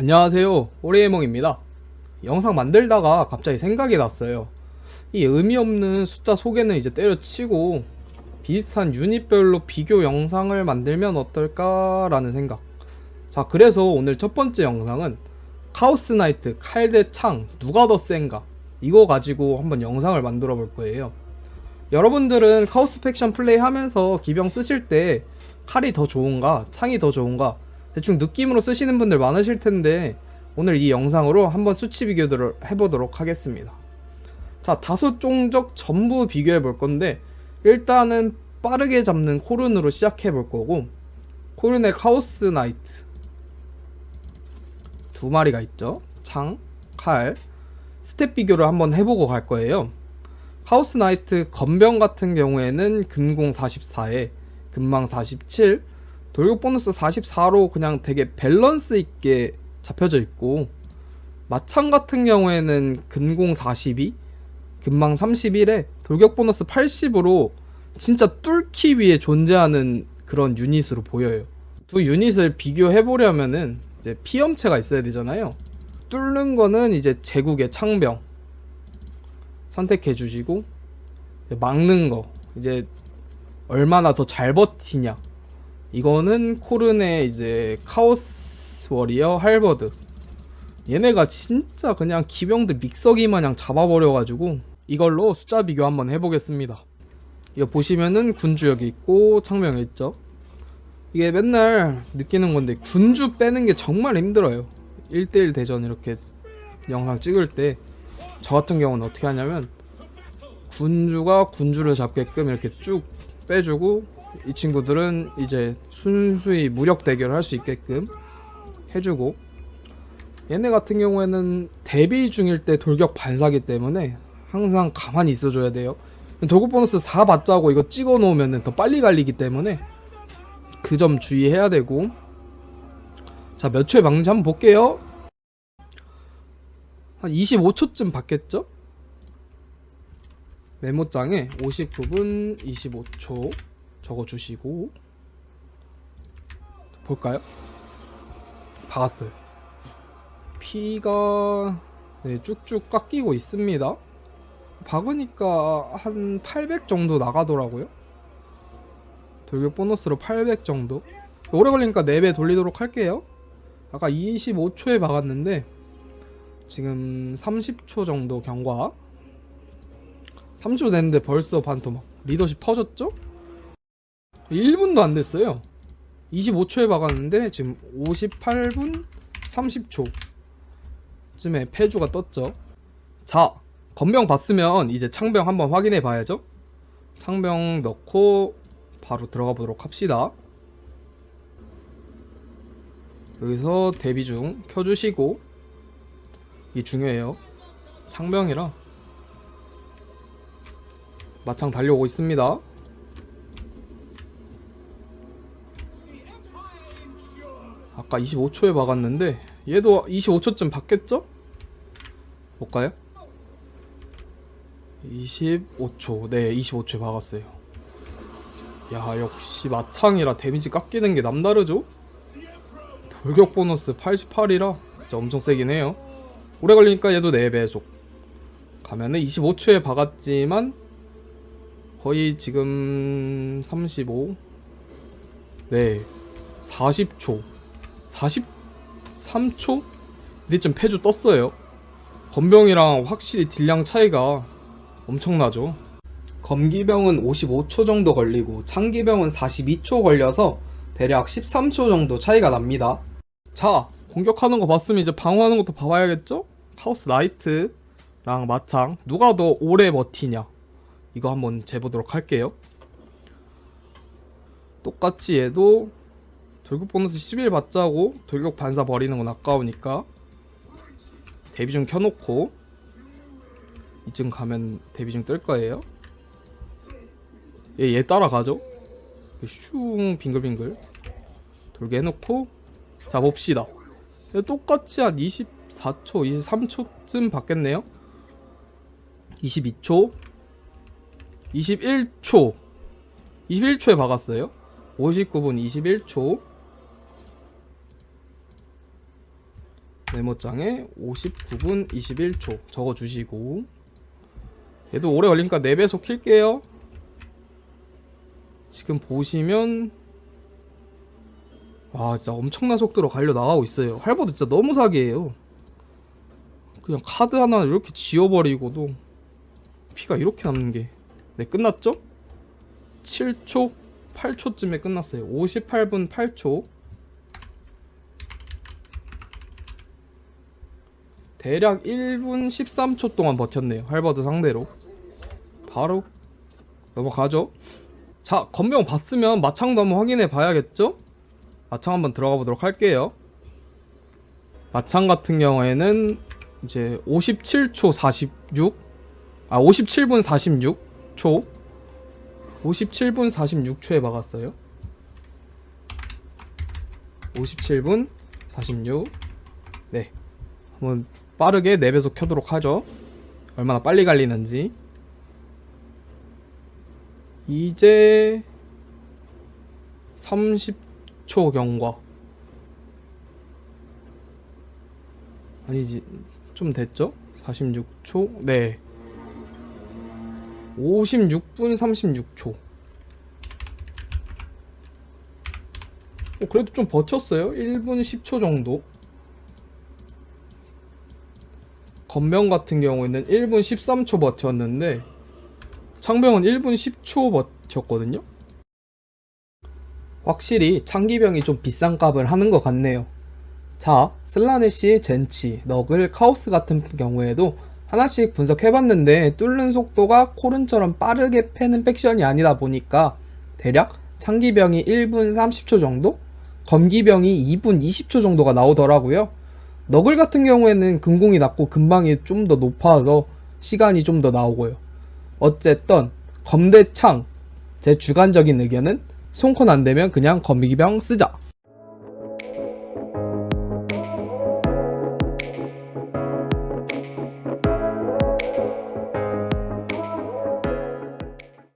안녕하세요. 오리에몽입니다. 영상 만들다가 갑자기 생각이 났어요. 이 의미 없는 숫자 소개는 이제 때려치고 비슷한 유닛별로 비교 영상을 만들면 어떨까 라는 생각. 자 그래서 오늘 첫 번째 영상은 카오스 나이트 칼 대 창 누가 더 센가? 이거 가지고 한번 영상을 만들어 볼 거예요. 여러분들은 카오스 팩션 플레이 하면서 기병 쓰실 때 칼이 더 좋은가 창이 더 좋은가 대충 느낌으로 쓰시는 분들 많으실 텐데 오늘 이 영상으로 한번 수치 비교를 해보도록 하겠습니다. 자 다섯 종족 전부 비교해 볼 건데 일단은 빠르게 잡는 코른으로 시작해 볼 거고 코른의 카오스 나이트 두 마리가 있죠. 창, 칼 스텝 비교를 한번 해보고 갈 거예요. 카오스 나이트 건병 같은 경우에는 근공 44에 근망 47 돌격 보너스 44로 그냥 되게 밸런스 있게 잡혀져 있고 마창 같은 경우에는 근공 42, 근망 31에 돌격 보너스 80으로 진짜 뚫기 위해 존재하는 그런 유닛으로 보여요. 두 유닛을 비교해 보려면은 이제 피엄체가 있어야 되잖아요. 뚫는 거는 이제 제국의 창병 선택해 주시고 막는 거 이제 얼마나 더 잘 버티냐 이거는 코른의 이제 카오스 워리어 할버드. 얘네가 진짜 그냥 기병들 믹서기 마냥 잡아버려가지고 이걸로 숫자 비교 한번 해보겠습니다. 이거 보시면은 군주 여기 있고 창명에 있죠? 이게 맨날 느끼는 건데 군주 빼는 게 정말 힘들어요. 1대1 대전 이렇게 영상 찍을 때. 저 같은 경우는 어떻게 하냐면 군주가 군주를 잡게끔 이렇게 쭉 빼주고 이 친구들은 이제 순수히 무력 대결을 할 수 있게끔 해주고 얘네 같은 경우에는 데뷔 중일 때 돌격 반사기 때문에 항상 가만히 있어줘야 돼요. 돌격 보너스 4 받자고 이거 찍어 놓으면 더 빨리 갈리기 때문에 그 점 주의해야 되고. 자 몇 초에 막는지 한번 볼게요. 한 25초쯤 받겠죠? 메모장에 59분 25초 적어주시고 볼까요? 박았어요. 피가 네, 쭉쭉 깎이고 있습니다. 박으니까 한 800 정도 나가더라고요. 돌격 보너스로 800 정도. 오래 걸리니까 4배 돌리도록 할게요. 아까 25초에 박았는데 지금 30초 정도 경과 30초 됐는데 벌써 반토막 리더십 터졌죠? 1분도 안 됐어요. 25초에 박았는데 지금 58분 30초. 쯤에 패주가 떴죠. 자 건병 봤으면 이제 창병 한번 확인해 봐야죠. 창병 넣고 바로 들어가 보도록 합시다. 여기서 대비 중 켜주시고. 이 중요해요. 창병이라. 마창 달려오고 있습니다. 아까 25초에 박았는데 얘도 25초쯤 받겠죠? 볼까요? 25초 네 25초에 박았어요 야 역시 마창이라 데미지 깎이는 게 남다르죠? 돌격 보너스 88이라 진짜 엄청 세긴 해요 오래 걸리니까 얘도 4배속 가면은 25초에 박았지만 거의 지금 35 네, 40초 43초? 이때쯤 패주 떴어요 건병이랑 확실히 딜량 차이가 엄청나죠 검기병은 55초 정도 걸리고 창기병은 42초 걸려서 대략 13초 정도 차이가 납니다 자 공격하는 거 봤으면 이제 방어하는 것도 봐봐야겠죠? 카오스 나이트랑 마창 누가 더 오래 버티냐 이거 한번 재보도록 할게요. 똑같이 얘도 돌격 보너스 11 받자고 돌격 반사 버리는 건 아까우니까 데뷔 중 켜놓고 이쯤 가면 데뷔 중뜰 거예요. 얘, 얘 따라가죠. 슝 빙글빙글 돌게 해놓고 자 봅시다. 얘 똑같이 한 24초, 23초쯤 받겠네요. 22초 21초 21초에 박았어요 59분 21초 메모장에 59분 21초 적어주시고. 얘도 오래 걸리니까 4배속 킬게요. 지금 보시면 와 진짜 엄청난 속도로 갈려 나가고 있어요. 할버드 진짜 너무 사기예요. 그냥 카드 하나 이렇게 지워버리고도 피가 이렇게 남는 게. 네 끝났죠? 7초 8초쯤에 끝났어요. 58분 8초 대략 1분 13초 동안 버텼네요. 할버드 상대로. 바로 넘어가죠. 자 건명 봤으면 마창도 한번 확인해 봐야겠죠? 마창 한번 들어가 보도록 할게요. 마창 같은 경우에는 이제 57초 46, 아 57분 46초, 57분 46초에 막았어요. 57분 46. 네, 한번 빠르게 4배속 켜도록 하죠. 얼마나 빨리 갈리는지. 이제 30초 경과. 아니지 좀 됐죠? 46초 네 56분 36초 어, 그래도 좀 버텼어요 1분 10초 정도 건병 같은 경우에는 1분 13초 버텼는데 창병은 1분 10초 버텼거든요 확실히 창기병이 좀 비싼 값을 하는 것 같네요 자, 슬라네시, 젠치, 너글, 카오스 같은 경우에도 하나씩 분석해봤는데 뚫는 속도가 코른처럼 빠르게 패는 팩션이 아니다 보니까 대략 창기병이 1분 30초 정도? 검기병이 2분 20초 정도가 나오더라고요. 너글 같은 경우에는 근공이 낮고 근방이 좀 더 높아서 시간이 좀 더 나오고요. 어쨌든 검대창 제 주관적인 의견은 손콘 안 되면 그냥 검기병 쓰자.